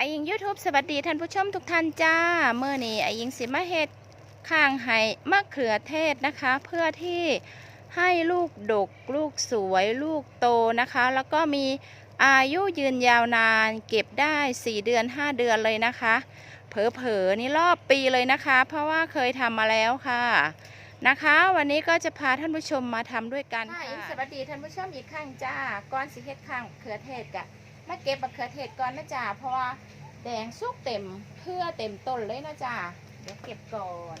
ไอยิง YouTube สวัสดีท่านผู้ชมทุกท่านจ้าเมื่อนี้ไอยิงสิมาเฮ็ดข้างไห้มะเขือเทศนะคะ เพื่อที่ให้ลูกดกลูกสวยลูกโตนะคะ แล้วก็มีอายุยืนยาวนานเก็บได้ 4 เดือน 5 เดือนเลยนะคะ เผลอๆนี่รอบปีเลยนะคะ เพราะว่าเคยทำมาแล้วค่ะนะคะ วันนี้ก็จะพาท่านผู้ชมมาทำด้วยกันค่ะสวัสดีท่านผู้ชมอีกครั้งจ้าก้อนสิเฮ็ดข้างเขือเทศกะ มาเก็บมะเขือเทศก่อนนะจ๊ะเพราะว่าแดงสุกเต็มเพื่อเต็มต้นเลยนะจ๊ะเดี๋ยวเก็บก่อน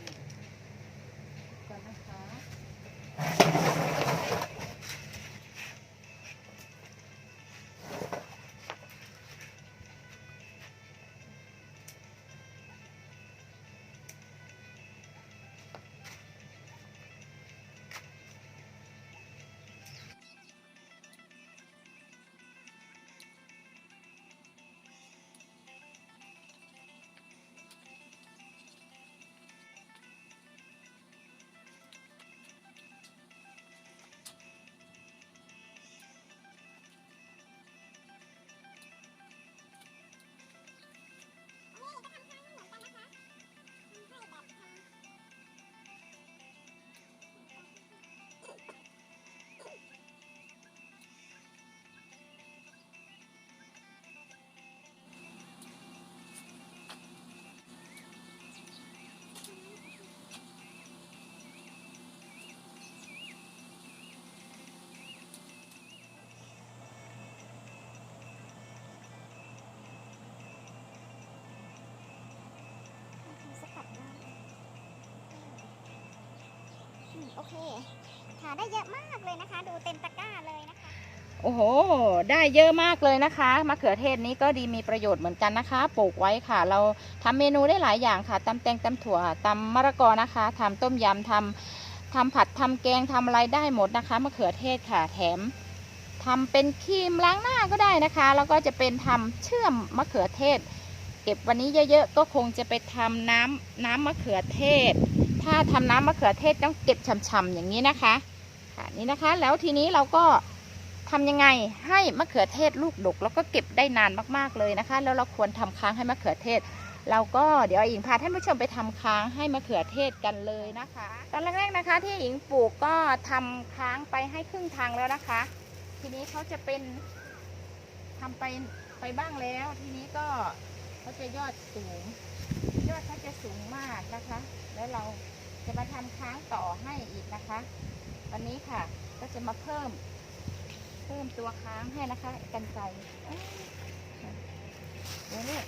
เคหาได้เยอะมากเลยนะคะ ดูเต็มตะกร้าเลยนะคะ โอ้โห ได้เยอะมากเลยนะคะมะเขือเทศนี้ก็ดีมีประโยชน์เหมือนกันนะคะ ปลูกไว้ค่ะ เราทำเมนูได้หลายอย่างค่ะตำแตงตำถั่วตำมะละกอนะคะทำต้มยำทำทำผัดทำแกงทำอะไรได้หมดนะคะมะเขือเทศค่ะ แถมทำเป็นครีมล้างหน้าก็ได้นะคะ แล้วก็จะเป็นทำเชื่อมมะเขือเทศ ก็บวันนี้เยอะๆก็คงจะไปทำน้ำน้ำมะเขือเทศ ถ้าทำน้ำมะเขือเทศต้องเก็บช่ำๆอย่างนี้นะคะค่ะนี่นะคะ แล้วทีนี้เราก็ทำยังไงให้มะเขือเทศลูกดก แล้วก็เก็บได้นานมากๆเลยนะคะ แล้วเราควรทำค้างให้มะเขือเทศ เราก็เดี๋ยวอิงพาท่านผู้ชมไปทำค้างให้มะเขือเทศกันเลยนะคะ ตอนแรกๆนะคะ ที่อิงปลูกก็ทำค้างไปให้ครึ่งทางแล้วนะคะ ทีนี้เขาจะเป็นทำไปไปบ้างแล้ว ทีนี้ก็ เขาจะยอดสูง ยอดเขาจะสูงมากนะคะ แล้วเราจะมาทำค้างต่อให้อีกนะคะ วันนี้ค่ะก็จะมาเพิ่ม เพิ่มตัวค้างให้นะคะ กันไกรเอ้ยเดี๋ยวนี้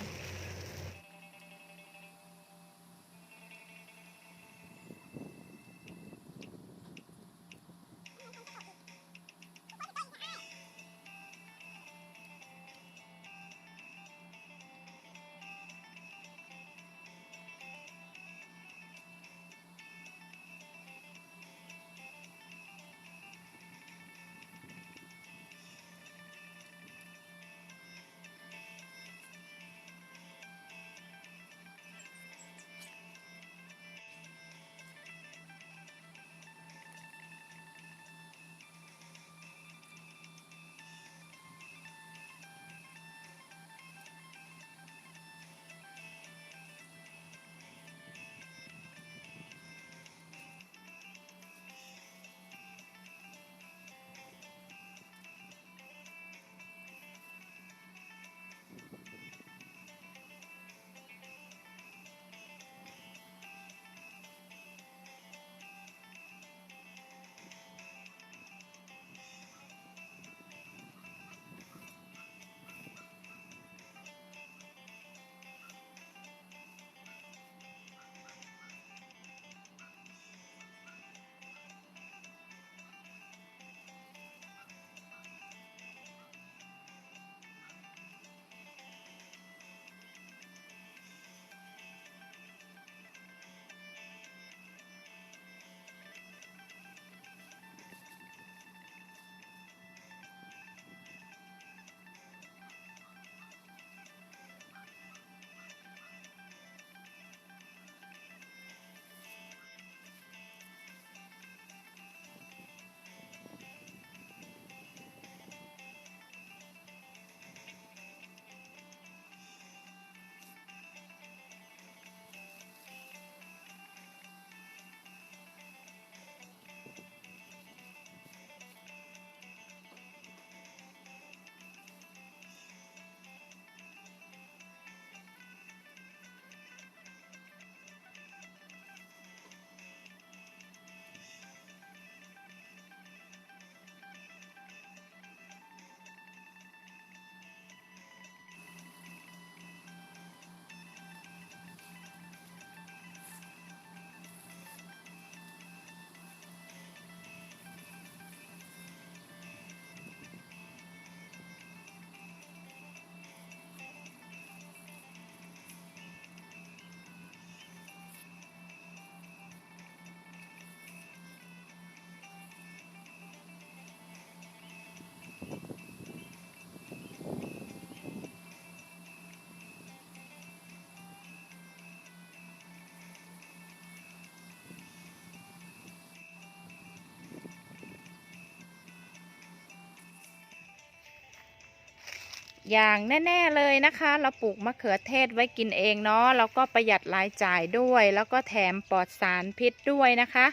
อย่างแน่ ๆเลยนะคะ เราปลูกมะเขือเทศไว้กินเองเนาะแล้วก็ประหยัดรายจ่ายด้วย แล้วก็แถมปลอดสารพิษด้วยนะคะ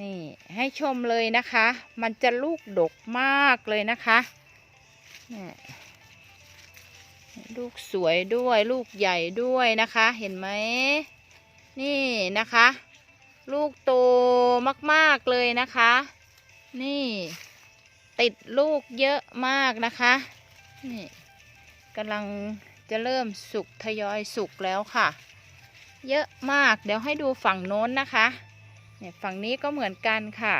นี่ให้ชมเลยนะคะ มันจะลูกดกมากเลยนะคะนี่ลูกสวยด้วยลูกใหญ่ด้วยนะคะ เห็นไหมนี่นะคะ ลูกโตมากๆเลยนะคะ นี่ติดลูกเยอะมากนะคะ นี่กำลังจะเริ่มสุกทยอยสุกแล้วค่ะ เยอะมากเดี๋ยวให้ดูฝั่งโน้นนะคะเนี่ยฝั่งนี้ก็เหมือนกันค่ะ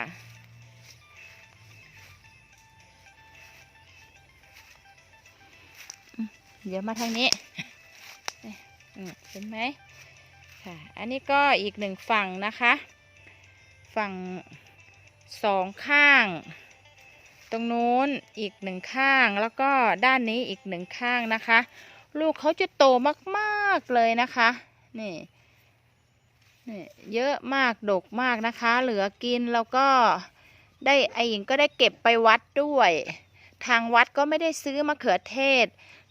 เดี๋ยวมาทางนี้เห็นไหมค่ะ อันนี้ก็อีกหนึ่งฝั่งนะคะ ฝั่งสองข้าง ตรงนู้นอีกหนึ่งข้างแล้วก็ด้านนี้อีกหนึ่งข้างนะคะ ลูกเขาจะโตมากๆเลยนะคะนี่นี่เยอะมากดกมากนะคะ เหลือกินแล้วก็ได้ไอหญิงก็ได้เก็บไปวัดด้วย ทางวัดก็ไม่ได้ซื้อมะเขือเทศ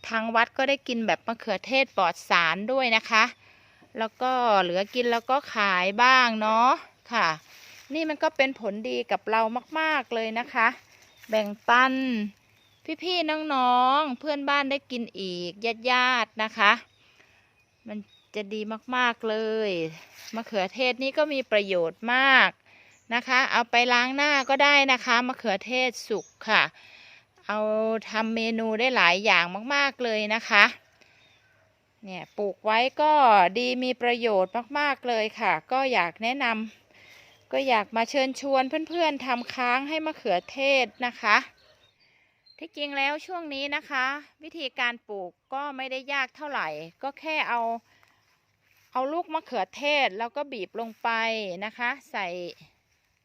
ทางวัดก็ได้กินแบบมะเขือเทศปลอดสารด้วยนะคะ แล้วก็เหลือกินแล้วก็ขายบ้างเนาะค่ะ นี่มันก็เป็นผลดีกับเรามาก ๆเลยนะคะ แบ่งปัน พี่ๆน้องๆเพื่อนบ้านได้กินอีกญาติๆนะคะ มันจะดีมากๆเลยมะเขือเทศนี่ก็มีประโยชน์มากนะคะ เอาไปล้างหน้าก็ได้นะคะมะเขือเทศสุกค่ะ เอาทำเมนูได้หลายอย่างมากๆเลยนะคะเนี่ยปลูกไว้ก็ดีมีประโยชน์มากๆเลยค่ะ ก็อยากแนะนำ ก็อยากมาเชิญชวนเพื่อนๆทำค้างให้มะเขือเทศนะคะ ที่จริงแล้วช่วงนี้นะคะ วิธีการปลูกก็ไม่ได้ยากเท่าไหร่ ก็แค่เอาเอาลูกมะเขือเทศแล้วก็บีบลงไปนะคะ ใส่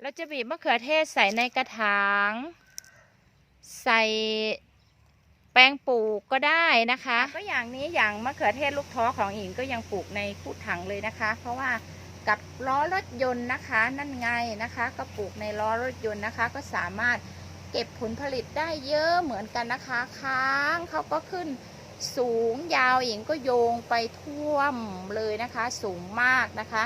เราจะบีบมะเขือเทศใส่ในกระถาง ใส่แปลงปลูกก็ได้นะคะ ก็อย่างนี้อย่างมะเขือเทศลูกท้อของอิงก็ยังปลูกในคูถังเลยนะคะ เพราะว่า กับล้อรถยนต์นะคะ นั่นไงนะคะ ก็ปลูกในล้อรถยนต์นะคะ ก็สามารถเก็บผลผลิตได้เยอะเหมือนกันนะคะ ค้างเขาก็ขึ้นสูงยาวอิงก็โยงไปท่วมเลยนะคะ สูงมากนะคะ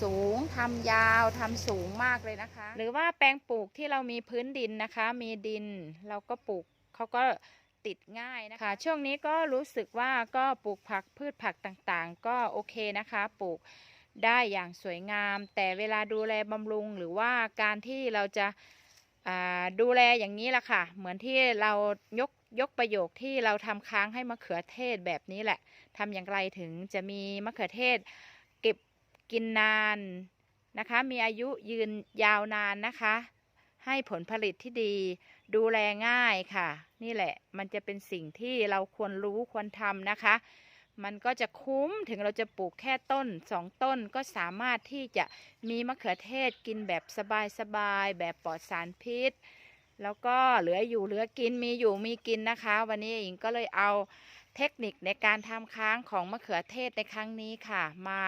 สูงทำยาวทำสูงมากเลยนะคะ หรือว่าแปลงปลูกที่เรามีพื้นดินนะคะ มีดินเราก็ปลูกเขาก็ติดง่ายนะคะ ช่วงนี้ก็รู้สึกว่าก็ปลูกผักพืชผักต่างๆ ก็โอเคนะคะ ปลูก ได้อย่างสวยงาม แต่เวลาดูแลบำรุงหรือว่าการที่เราจะาดูแลอย่างนี้แหละค่ะ เหมือนที่เรายกยกประโยคที่เราทำค้างให้มะเขือเทศแบบนี้แหละทำอย่างไรถึงจะมีมะเขือเทศ เก็บกินนานนะคะ มีอายุยืนยาวนานนะคะ ให้ผลผลิตที่ดี ดูแลง่ายค่ะ นี่แหละมันจะเป็นสิ่งที่เราควรรู้ควรทำนะคะ มันก็จะคุ้มถึงเราจะปลูกแค่ต้นสองต้นก็สามารถที่จะมีมะเขือเทศกินแบบสบายๆแบบปลอดสารพิษ แล้วก็เหลืออยู่เหลือกินมีอยู่มีกินนะคะ วันนี้อิงก็เลยเอาเทคนิคในการทำค้างของมะเขือเทศในครั้งนี้ค่ะ มา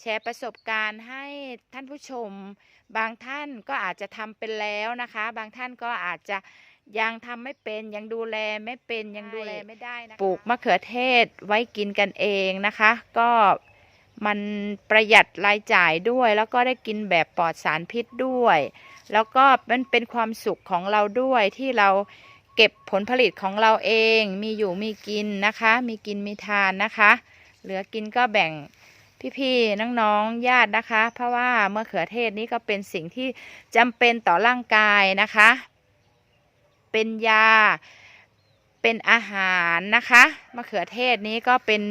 แชร์ประสบการณ์ให้ท่านผู้ชม บางท่านก็อาจจะทำเป็นแล้วนะคะ บางท่านก็อาจจะ ยังทำไม่เป็นยังดูแลไม่เป็นยังดูแลไม่ได้นะคะปลูกมะเขือเทศไว้กินกันเองนะคะ ก็มันประหยัดรายจ่ายด้วย แล้วก็ได้กินแบบปลอดสารพิษด้วย แล้วก็มันเป็นความสุขของเราด้วยที่เราเก็บผลผลิตของเราเองมีอยู่มีกินนะคะ มีกินมีทานนะคะ เหลือกินก็แบ่งพี่ๆน้องๆญาตินะคะ เพราะว่ามะเขือเทศนี้ก็เป็นสิ่งที่จำเป็นต่อร่างกายนะคะ เป็นยา เป็นอาหารนะคะ มะเขือเทศนี้ก็เป็น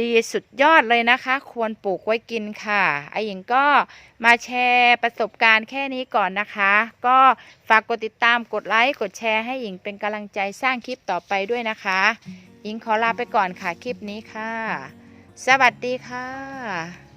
ดีสุดยอดเลยนะคะ ควรปลูกไว้กินค่ะไอหญิงก็มาแชร์ประสบการณ์แค่นี้ก่อนนะคะ ก็ฝากกดติดตามกดไลค์กดแชร์ให้หญิงเป็นกำลังใจสร้างคลิปต่อไปด้วยนะคะ หญิงขอลาไปก่อนค่ะคลิปนี้ค่ะ สวัสดีค่ะ